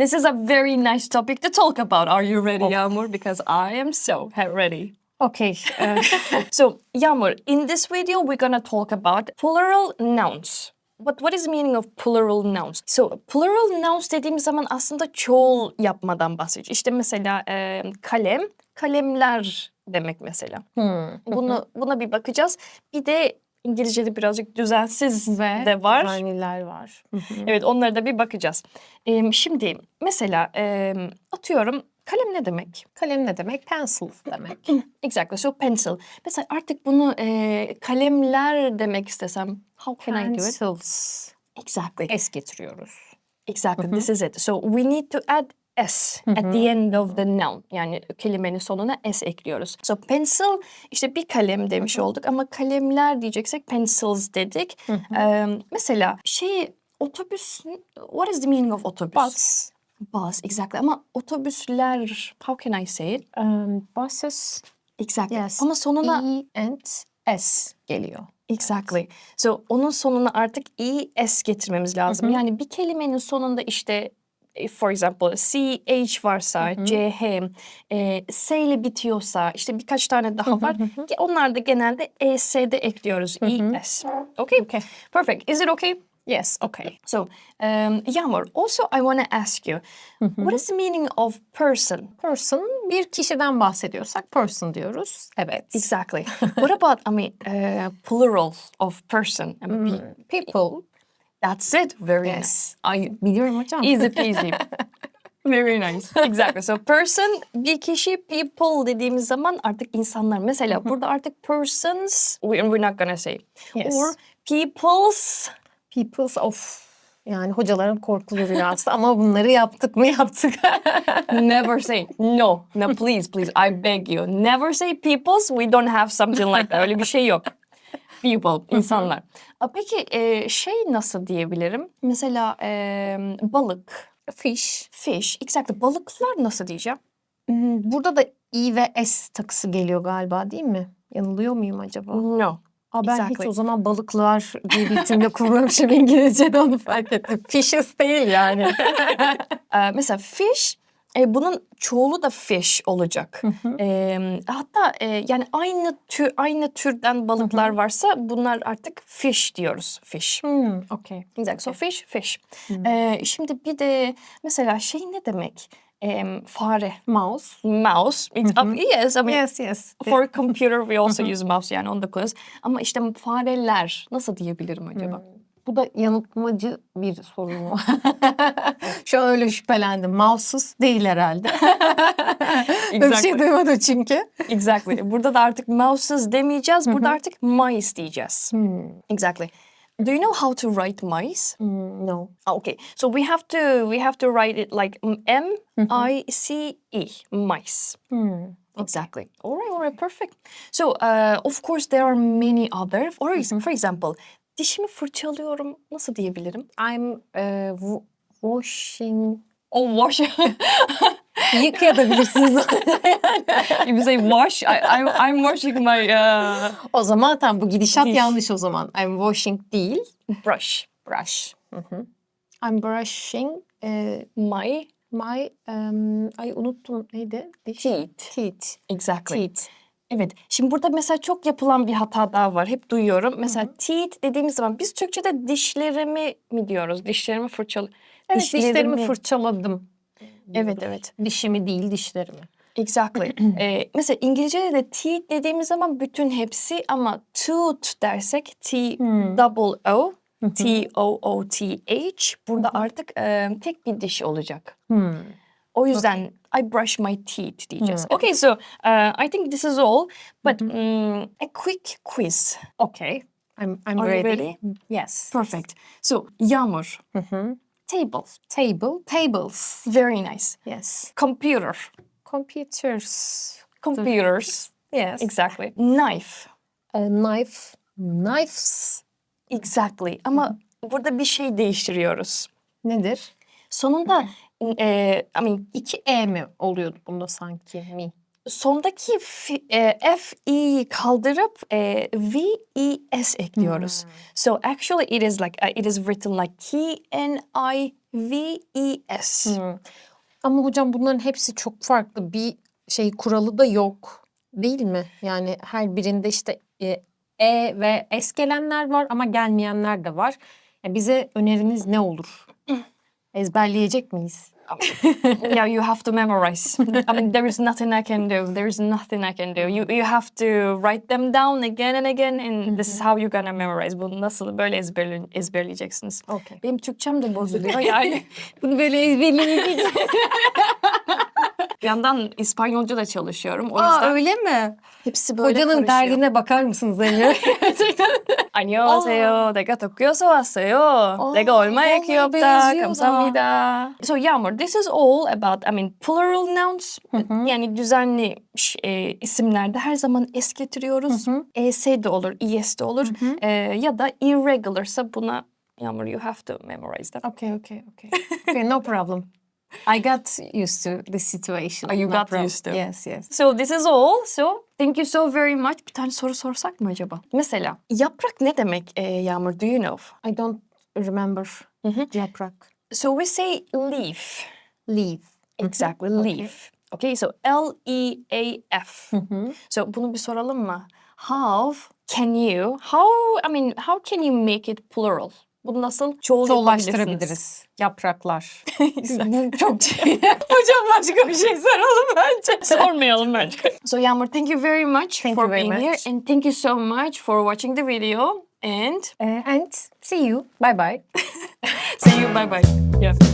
This is a very nice topic to talk about. Are you ready, Yağmur? Because I am so ready. Okay. uh, So, Yağmur, in this video, we're gonna talk about plural nouns. What, what is the meaning of plural nouns? So, plural nouns dediğimiz zaman aslında çoğul yapmadan bahsediyor. İşte mesela e, kalem, kalemler demek mesela. hmm. Bunu buna bir bakacağız. Bir de İngilizce'de birazcık düzensiz Ve de var. Vaniler var. Evet onlara da bir bakacağız. Ee, şimdi mesela e, atıyorum kalem ne demek? Kalem ne demek? Pencil demek. Exactly. So pencil. Mesela artık bunu e, kalemler demek istesem how can I do it? Pencils. Exactly. Es getiriyoruz. Exactly. This is it. So we need to add s at the end of the noun. Yani kelimenin sonuna s ekliyoruz. So pencil işte bir kalem demiş olduk ama kalemler diyeceksek pencils dedik. Ee, mesela şey otobüs what is the meaning of otobüs? Bus. Bus, exactly. Ama otobüsler, how can I say it? Um, buses. Exactly. Yes. Ama sonuna, E and S geliyor. exactly. So onun sonuna artık es getirmemiz lazım. Yani bir kelimenin sonunda işte e, for example ch varsa, ch, e, s ile bitiyorsa işte birkaç tane daha var. Onlar da genelde es'de ekliyoruz. es. Okay? Okay. Perfect. Is it okay? Yes, okay. So, um, Yağmur, also I want to ask you, what is the meaning of person? Person bir kişiden bahsediyorsak person diyoruz. Evet. Exactly. what about, I mean, uh, plural of person? I mean, pe- People. That's it. Very nice. Yes. Ay biliyorum hocam. Easy peasy. Very nice. Exactly. So person bir kişi people dediğimiz zaman artık insanlar. Mesela burada artık persons we, we're not gonna say. Yes. Or people's People's of yani hocaların korkulu rüyası ama bunları yaptık mı yaptık. never say no. No please please I beg you. Never say people's. We don't have something like that. Öyle bir şey yok. People, insanlar. Peki e, şey nasıl diyebilirim? Mesela e, balık, Fish. fish. Exactly. Balıklar nasıl diyeceğim? Hmm, Burada da I ve S takısı geliyor galiba değil mi? Yanılıyor muyum acaba? No. Aa, ben exactly. hiç o zaman balıklar diye bir cümle kurmamışım İngilizce'de onu fark ettim. Fishes değil yani. Ee, mesela fish, e, bunun çoğulu da fish olacak. Ee, hatta e, yani aynı tür aynı türden balıklar varsa bunlar artık fish diyoruz. Fish. hmm, okay. Exactly. So fish, fish. Ee, şimdi bir de mesela şey ne demek? Em, fare. Mouse. Mouse. It's- uh, yes, I mean Yes, yes. for computer we also use mouse yani on the class. Ama işte fareler nasıl diyebilirim acaba? Bu da yanıltmacı bir soru mu? Şu an öyle şüphelendim. Mouse'suz değil herhalde. Böyle bir şey Exactly. duymadım çünkü. Exactly. Burada da artık mouses demeyeceğiz. Burada artık mice diyeceğiz. Hmm. Exactly. Do you know how to write mice? Hmm, no. Ah, Okay. So we have to we have to write it like M I C E mice. Hmm. Exactly. All right. All right. Perfect. So uh, of course there are many other. For, ex- for example, dişimi fırçalıyorum. Nasıl diyebilirim? I'm w- washing... Oh, wash. Yıkayabilirsiniz. You say wash, I, I'm, I'm washing my uh, o zaman tam bu gidişat Diş. yanlış o zaman. I'm washing değil. brush. Brush. Hı hı. I'm brushing uh, My my... um, ay unuttum neydi? Diş. teeth. Teeth. Exactly. Teeth. Evet. Şimdi burada mesela çok yapılan bir hata daha var. Hep duyuyorum. Mesela teeth dediğimiz zaman biz Türkçe'de dişlerimi mi diyoruz? Dişlerimi fırçalı. Evet, dişlerimi fırçaladım. Evet evet. Dişimi değil dişlerimi. Exactly. Ee, mesela İngilizce'de de teeth dediğimiz zaman bütün hepsi ama tooth dersek T double O T O O T H burada artık e, tek bir diş olacak. Hmm. O yüzden I brush my teeth diyeceğiz. Okay, so uh, I think this is all. But mm, a quick quiz. Okay. I'm, I'm Are you ready. ready? Yes. Perfect. So Yağmur. Hı hı. Table. Table. Tables. Very nice. Yes. Computer. Computers. Computers. Yes. Exactly. Knife. A knife. Knives. Exactly. Ama burada bir şey değiştiriyoruz. Nedir? Sonunda e, I mean İki E mi oluyordu bunda sanki mi? sondaki f, e, F, kaldırıp e, V, E, S ekliyoruz. So actually it is like, uh, it is written like K, N, I, V, E, S. Hmm. Ama hocam bunların hepsi çok farklı. Bir şey kuralı da yok. Değil mi? Yani her birinde işte e, E ve S gelenler var ama gelmeyenler de var. Ya bize öneriniz ne olur? Ezberleyecek miyiz? yeah, you have to memorize. I mean, there is nothing I can do. There is nothing I can do. You you have to write them down again and again, and this is how you're gonna memorize. Bunu nasıl böyle ezberle, ezberleyeceksiniz. Okay. Benim Türkçem de bozuluyor yani. Bunu böyle ezberleyeceğiz. Bir yandan İspanyolca da çalışıyorum. O Aa yüzden öyle mi? hepsi böyle Hocanın karışıyor. derdine bakar mısınız Emre? Gerçekten. 안녕하세요. 내가 도쿄에서 왔어요. 어, 내가 얼마나 너무 귀엽다. benziyor 감사합니다. So Yağmur, this is all about, I mean, plural nouns. Yani düzenli ş- e, isimlerde her zaman es getiriyoruz. ES de olur, ES de olur. E, ya da irregularsa buna Yağmur, you have to memorize them. okay, okay, okay. Okay, no problem. I got used to the situation. Oh, you No got problem. used to. Yes, yes. So this is all. So thank you so very much. Bir tane soru sorsak mı acaba? Mesela yaprak ne demek e, Yağmur? Do you know? I don't remember. Yaprak. So we say leaf. Leaf. Exactly, Okay. leaf. Okay, so L E A F. So bunu bir soralım mı? How can you? How I mean, how can you make it plural? Bunu nasıl çoğul? Çoğullaştırabiliriz. Yapraklar. Bu çok Hocam başka bir şey soralım bence. Sormayalım bence. So Yağmur, thank you very much Thank for you very being here much. and thank you so much for watching the video and Uh, and see you. Bye bye. see you. Bye bye. Yeah.